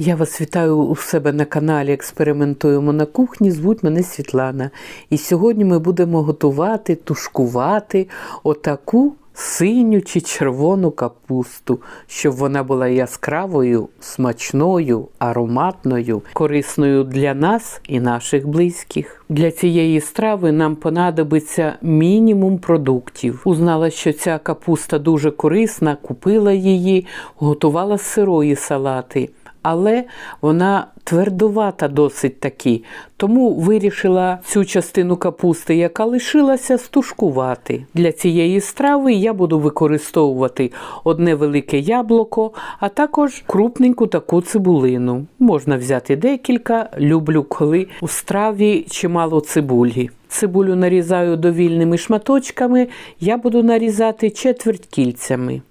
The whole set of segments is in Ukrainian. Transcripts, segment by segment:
Я вас вітаю у себе на каналі Експериментуємо на кухні. Звуть мене Світлана. І сьогодні ми будемо готувати, тушкувати отаку синю чи червону капусту, щоб вона була яскравою, смачною, ароматною, корисною для нас і наших близьких. Для цієї страви нам понадобиться мінімум продуктів. Узнала, що ця капуста дуже корисна, купила її, готувала сирої салати але вона твердувата досить таки. Тому вирішила цю частину капусти, яка лишилася, стушкувати. Для цієї страви я буду використовувати одне велике яблуко, а також крупненьку таку цибулину. Можна взяти декілька, люблю, коли у страві чимало цибулі. Цибулю нарізаю довільними шматочками, я буду нарізати четверть кільцями.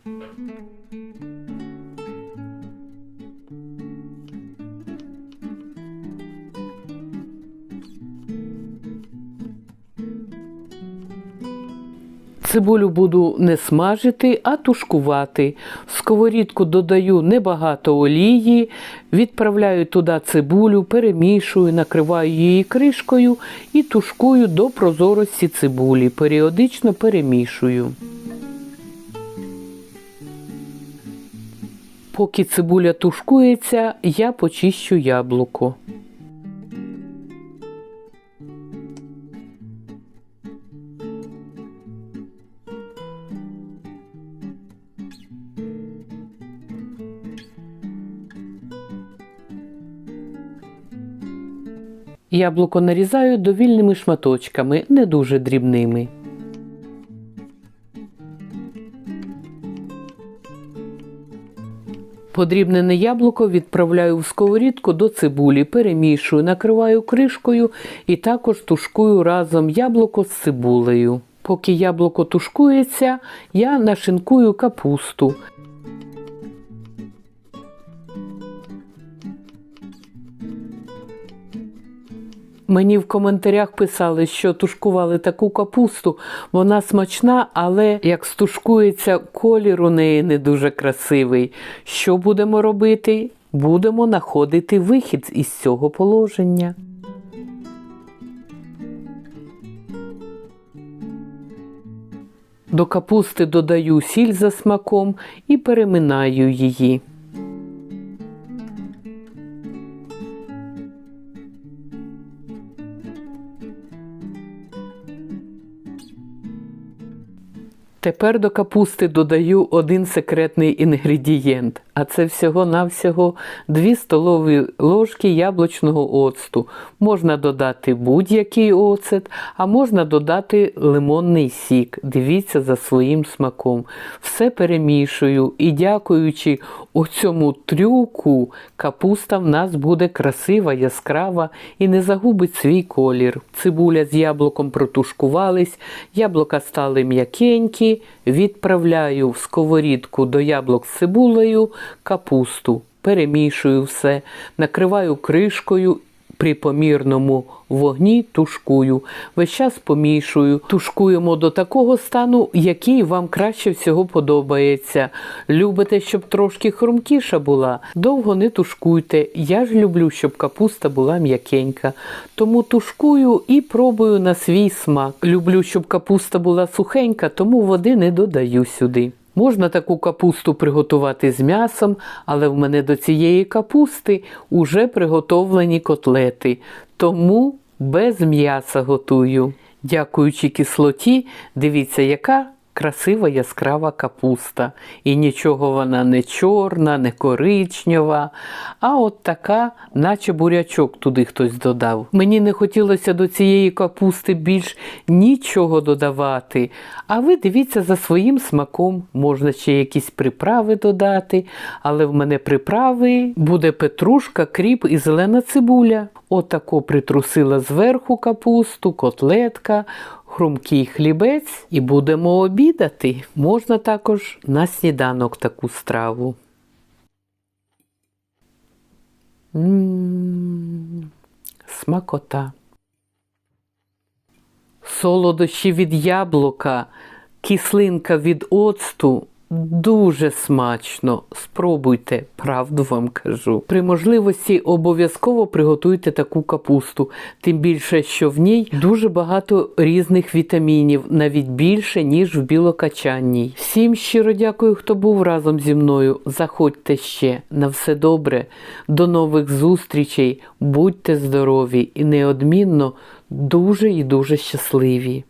Цибулю буду не смажити, а тушкувати. В сковорідку додаю небагато олії, відправляю туди цибулю, перемішую, накриваю її кришкою і тушкую до прозорості цибулі. Періодично перемішую. Поки цибуля тушкується, я почищу яблуко. Яблуко нарізаю довільними шматочками, не дуже дрібними. Подрібнене яблуко відправляю в сковорідку до цибулі, перемішую, накриваю кришкою і також тушкую разом яблуко з цибулею. Поки яблуко тушкується, я нашинкую капусту. Мені в коментарях писали, що тушкували таку капусту. Вона смачна, але як стушкується, колір у неї не дуже красивий. Що будемо робити? Будемо знаходити вихід із цього положення. До капусти додаю сіль за смаком і переминаю її. Тепер до капусти додаю один секретний інгредієнт, а це всього-навсього 2 столові ложки яблучного оцту. Можна додати будь-який оцет, а можна додати лимонний сік. Дивіться за своїм смаком. Все перемішую і, дякуючи оцьому трюку, капуста в нас буде красива, яскрава і не загубить свій колір. Цибуля з яблуком протушкувались, яблука стали м'якенькі відправляю в сковорідку до яблук з цибулею капусту, перемішую все, накриваю кришкою. При помірному вогні тушкую. Весь час помішую, тушкуємо до такого стану, який вам краще всього подобається. Любите, щоб трошки хрумкіша була, довго не тушкуйте. Я ж люблю, щоб капуста була м'якенька. Тому тушкую і пробую на свій смак. Люблю, щоб капуста була сухенька, тому води не додаю сюди. Можна таку капусту приготувати з м'ясом, але в мене до цієї капусти уже приготовлені котлети, тому без м'яса готую. Дякуючи кислоті, дивіться, яка красива яскрава капуста. І нічого вона не чорна, не коричнева, а от така, наче бурячок туди хтось додав. Мені не хотілося до цієї капусти більш нічого додавати. А ви дивіться за своїм смаком, можна ще якісь приправи додати, але в мене приправи буде петрушка, кріп і зелена цибуля. Отако притрусила зверху капусту, котлетка, хрумкий хлібець і будемо обідати. Можна також на сніданок таку страву. М-м-м, смакота. Солодощі від яблука, кислинка від оцту Дуже смачно. Спробуйте, правду вам кажу. При можливості обов'язково приготуйте таку капусту, тим більше, що в ній дуже багато різних вітамінів, навіть більше, ніж в білокачанній. Всім щиро дякую, хто був разом зі мною. Заходьте ще. На все добре. До нових зустрічей. Будьте здорові і неодмінно дуже і дуже щасливі.